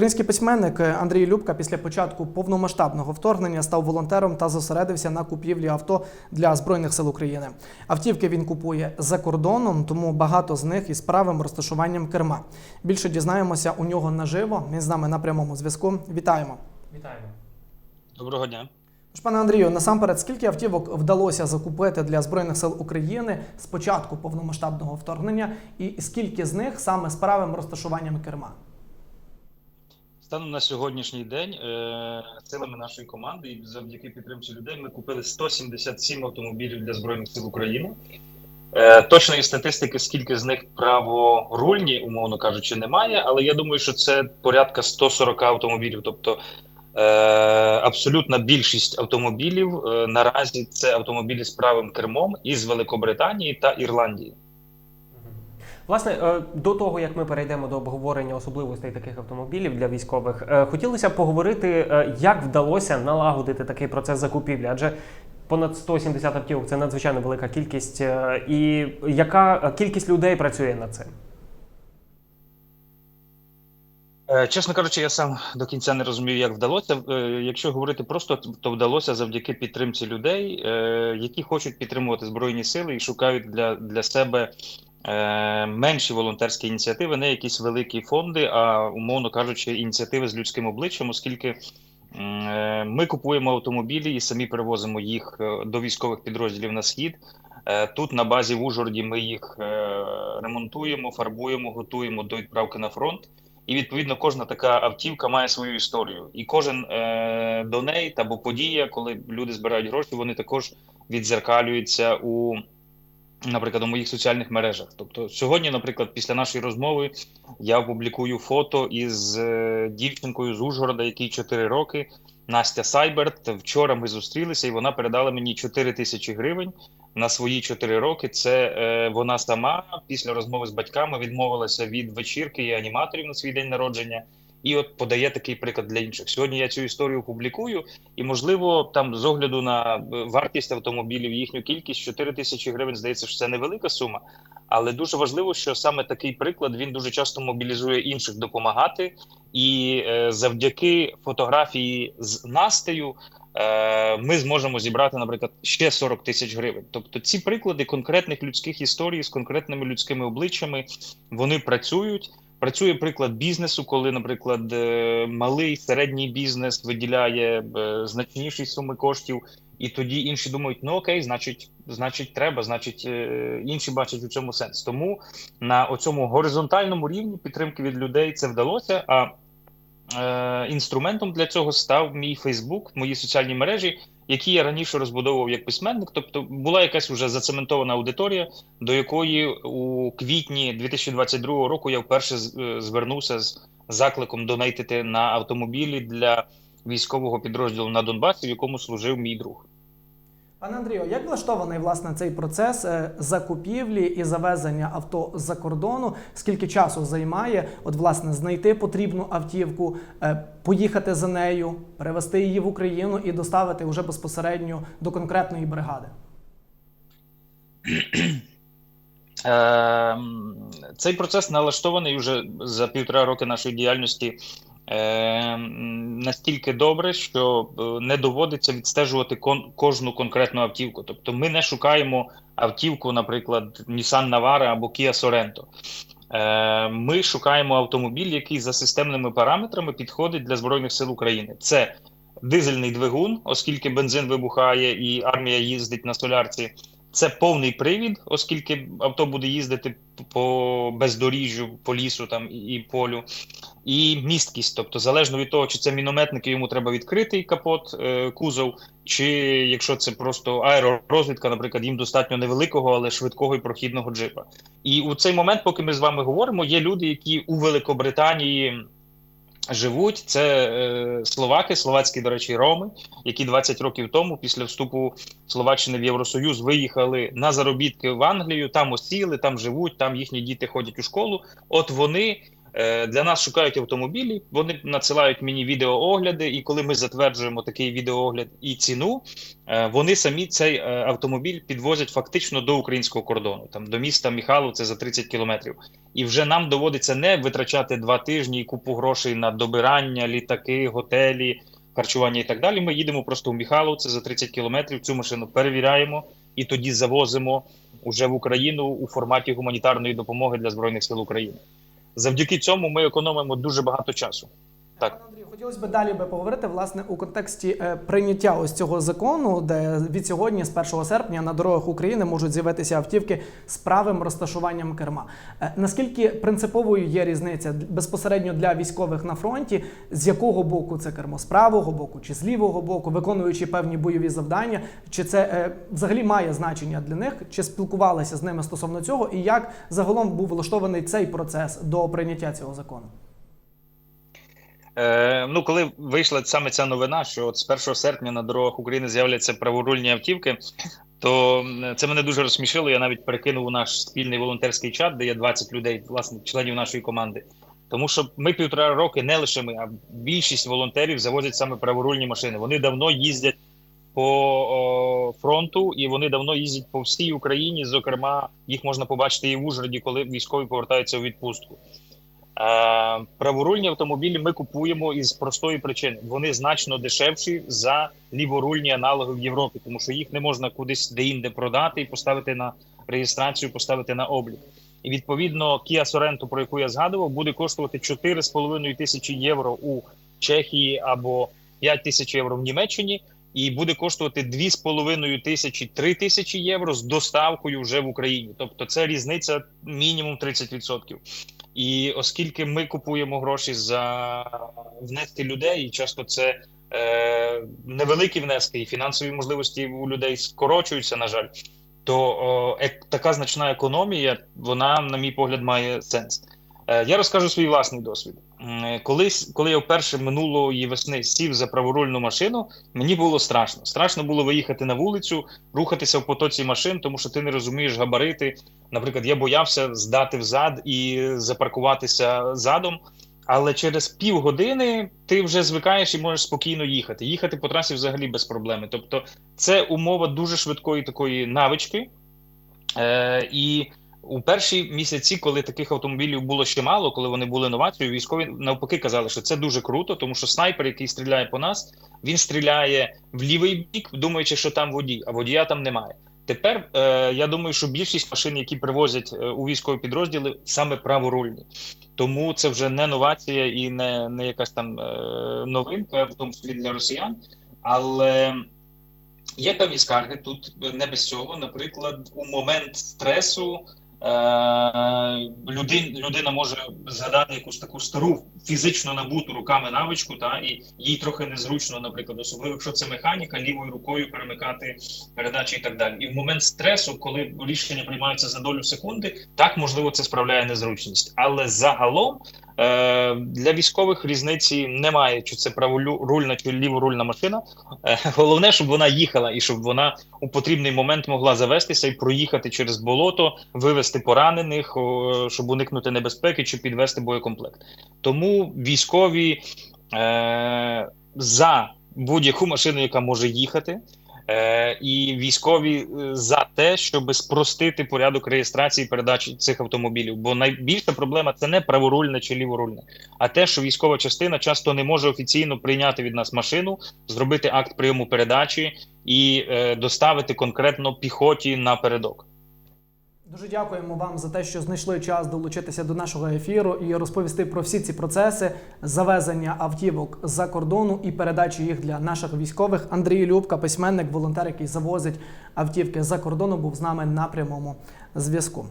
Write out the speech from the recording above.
Український письменник Андрій Любка після початку повномасштабного вторгнення став волонтером та зосередився на купівлі авто для збройних сил України. Автівки він купує за кордоном, тому багато з них із правим розташуванням керма. Більше дізнаємося у нього наживо. Він з нами на прямому зв'язку. Вітаємо. Вітаємо. Доброго дня. Тож, Пане Андрію, насамперед, скільки автівок вдалося закупити для збройних сил України з початку повномасштабного вторгнення, і скільки з них саме з правим розташуванням керма? Станом на сьогоднішній день е, силами нашої команди і завдяки підтримці людей ми купили 177 автомобілів для збройних сил України. Е, Точної статистики, скільки з них праворульні, умовно кажучи, немає, але я думаю, що це порядка 140 автомобілів. Тобто е, абсолютна більшість автомобілів наразі це автомобілі з правим кермом із Великобританії та Ірландії. Власне, е, до того як ми перейдемо до обговорення особливостей таких автомобілів для військових, е, хотілося б поговорити, е, як вдалося налагодити такий процес закупівлі, адже понад 170 автівок це надзвичайно велика кількість. І яка кількість людей працює над цим? Чесно кажучи, я сам до кінця не розумію, як вдалося. Якщо говорити просто, то вдалося завдяки підтримці людей, які хочуть підтримувати збройні сили і шукають для, для себе менші волонтерські ініціативи, не якісь великі фонди, а умовно кажучи, ініціативи з людським обличчям, оскільки е, ми купуємо автомобілі і самі перевозимо їх е, до військових підрозділів на схід. Е, Тут на базі в Ужгороді ми їх е, ремонтуємо, фарбуємо, готуємо до відправки на фронт. І відповідно кожна така автівка має свою історію. І кожен е, донейт або подія, коли люди збирають гроші, вони також відзеркалюються у, наприклад, у моїх соціальних мережах. Тобто, сьогодні, наприклад, після нашої розмови я опублікую фото із е, дівчинкою з Ужгорода, якій 4 роки. Настя Сайберт. Вчора ми зустрілися, і вона передала мені 4 тисячі гривень на свої 4 роки. Це е, вона сама після розмови з батьками відмовилася від вечірки і аніматорів на свій день народження. І от подає такий приклад для інших. Сьогодні я цю історію публікую, і можливо, там з огляду на е, вартість автомобілів, їхню кількість 4 тисячі гривень. Здається, що це невелика сума, але дуже важливо, що саме такий приклад він дуже часто мобілізує інших допомагати. І е, завдяки фотографії з Настею е, ми зможемо зібрати, наприклад, ще 40 тисяч гривень. Тобто, ці приклади конкретних людських історій з конкретними людськими обличчями вони працюють. Працює приклад бізнесу, коли, наприклад, е, малий середній бізнес виділяє е, значніші суми коштів, і тоді інші думають: ну окей, значить, значить, треба, значить, е, інші бачать у цьому сенс. Тому на оцьому горизонтальному рівні підтримки від людей це вдалося. А е, інструментом для цього став мій Фейсбук, мої соціальні мережі, які я раніше розбудовував як письменник. Тобто була якась вже зацементована аудиторія, до якої у квітні 2022 року я вперше е, звернувся з закликом донейтити на автомобілі для військового підрозділу на Донбасі, в якому служив мій друг. Пане Андрію, як влаштований власне цей процес е, закупівлі і завезення авто з-за кордону? Скільки часу займає от власне знайти потрібну автівку, е, поїхати за нею, перевезти її в Україну і доставити вже безпосередньо до конкретної бригади? Е, Цей процес налаштований вже за півтора роки нашої діяльності настільки добре, що е, не доводиться відстежувати кожну конкретну автівку. Тобто ми не шукаємо автівку, наприклад, Nissan Navara або Kia Sorento. Е, Ми шукаємо автомобіль, який за системними параметрами підходить для Збройних сил України. Це дизельний двигун, оскільки бензин вибухає і армія їздить на солярці. Це повний привід, оскільки авто буде їздити по бездоріжжю, по лісу там і- полю, і місткість. Тобто, залежно від того, чи це мінометники, йому треба відкритий капот, е, кузов, чи якщо це просто аеророзвідка, наприклад, їм достатньо невеликого, але швидкого і прохідного джипа. І у цей момент, поки ми з вами говоримо, є люди, які у Великобританії. Живуть це е, словаки, словацькі, до речі, роми, які 20 років тому, після вступу Словаччини в Євросоюз, виїхали на заробітки в Англію, там осіли, там живуть, там їхні діти ходять у школу. От вони Для нас шукають автомобілі, вони надсилають мені відеоогляди, і коли ми затверджуємо такий відеоогляд і ціну, е, вони самі цей е, автомобіль підвозять фактично до українського кордону, там до міста Міхалов, це за 30 кілометрів. І вже нам доводиться не витрачати два тижні і купу грошей на добирання, літаки, готелі, харчування і так далі. Ми їдемо просто в Міхалов, це за 30 кілометрів. Цю машину перевіряємо і тоді завозимо уже в Україну у форматі гуманітарної допомоги для збройних сил України. Завдяки цьому ми економимо дуже багато часу. Так. Пане Андрію, хотілося б далі би поговорити власне у контексті е, прийняття ось цього закону, де від сьогодні, з 1 серпня, на дорогах України можуть з'явитися автівки з правим розташуванням керма. Е, Наскільки принциповою є різниця безпосередньо для військових на фронті, з якого боку це кермо? З правого боку чи з лівого боку, виконуючи певні бойові завдання? Чи це е, взагалі має значення для них? Чи спілкувалися з ними стосовно цього? І як загалом був влаштований цей процес до прийняття цього закону? Е, ну, коли вийшла саме ця новина, що от з 1 серпня на дорогах України з'являться праворульні автівки, то це мене дуже розсмішило. Я навіть перекинув у наш спільний волонтерський чат, де є 20 людей, власне, членів нашої команди. Тому що ми півтора роки, не лише ми, а більшість волонтерів завозять саме праворульні машини. Вони давно їздять по о, фронту, і вони давно їздять по всій Україні. Зокрема, їх можна побачити і в Ужгороді, коли військові повертаються у відпустку. Е, праворульні автомобілі ми купуємо із простої причини: вони значно дешевші за ліворульні аналоги в Європі, тому що їх не можна кудись де-інде продати і поставити на реєстрацію, поставити на облік. І відповідно Kia Sorento, про яку я згадував, буде коштувати 4,5 тисячі євро у Чехії або 5 тисяч євро в Німеччині, і буде коштувати 2,5 тисячі 3 тисячі євро з доставкою вже в Україні. Тобто це різниця мінімум 30%. І оскільки ми купуємо гроші за внески людей, і часто це е, невеликі внески, і фінансові можливості у людей скорочуються, на жаль, то ек, така значна економія, вона, на мій погляд, має сенс. Е, я розкажу свій власний досвід. М, Колись, коли я вперше минулої весни сів за праворульну машину, мені було страшно. Страшно було виїхати на вулицю, рухатися в потоці машин, тому що ти не розумієш габарити. Наприклад, я боявся здати взад і запаркуватися задом. Але через півгодини ти вже звикаєш і можеш спокійно їхати. Їхати по трасі взагалі без проблеми. Тобто, це умова дуже швидкої такої навички. Е, і у перші місяці, коли таких автомобілів було ще мало, коли вони були новацією, військові навпаки казали, що це дуже круто, тому що снайпер, який стріляє по нас, він стріляє в лівий бік, думаючи, що там водій, а водія там немає. Тепер е, я думаю, що більшість машин, які привозять е, у військові підрозділи, саме праворульні. Тому це вже не новація і не, не якась там е, новинка, в тому числі для росіян. Але є певні скарги тут не без цього. Наприклад, у момент стресу людин, людина може згадати якусь таку стару фізично набуту руками навичку, та і їй трохи незручно, наприклад, особливо якщо це механіка, лівою рукою перемикати передачі і так далі. І в момент стресу, коли рішення приймаються за долю секунди, так можливо це справляє незручність. Але загалом е, для військових різниці немає, чи це праворульна чи ліворульна машина. Е, головне, щоб вона їхала і щоб вона у потрібний момент могла завестися і проїхати через болото, вивести поранених, щоб уникнути небезпеки чи підвести боєкомплект. Тому військові е, за будь-яку машину, яка може їхати. Е, і військові е, за те, щоб спростити порядок реєстрації передачі цих автомобілів. Бо найбільша проблема це не праворульне чи ліворульне, а те, що військова частина часто не може офіційно прийняти від нас машину, зробити акт прийому передачі і е, доставити конкретно піхоті напередок. Дуже дякуємо вам за те, що знайшли час долучитися до нашого ефіру і розповісти про всі ці процеси завезення автівок за кордону і передачі їх для наших військових. Андрій Любка, письменник, волонтер, який завозить автівки за кордону, був з нами на прямому зв'язку.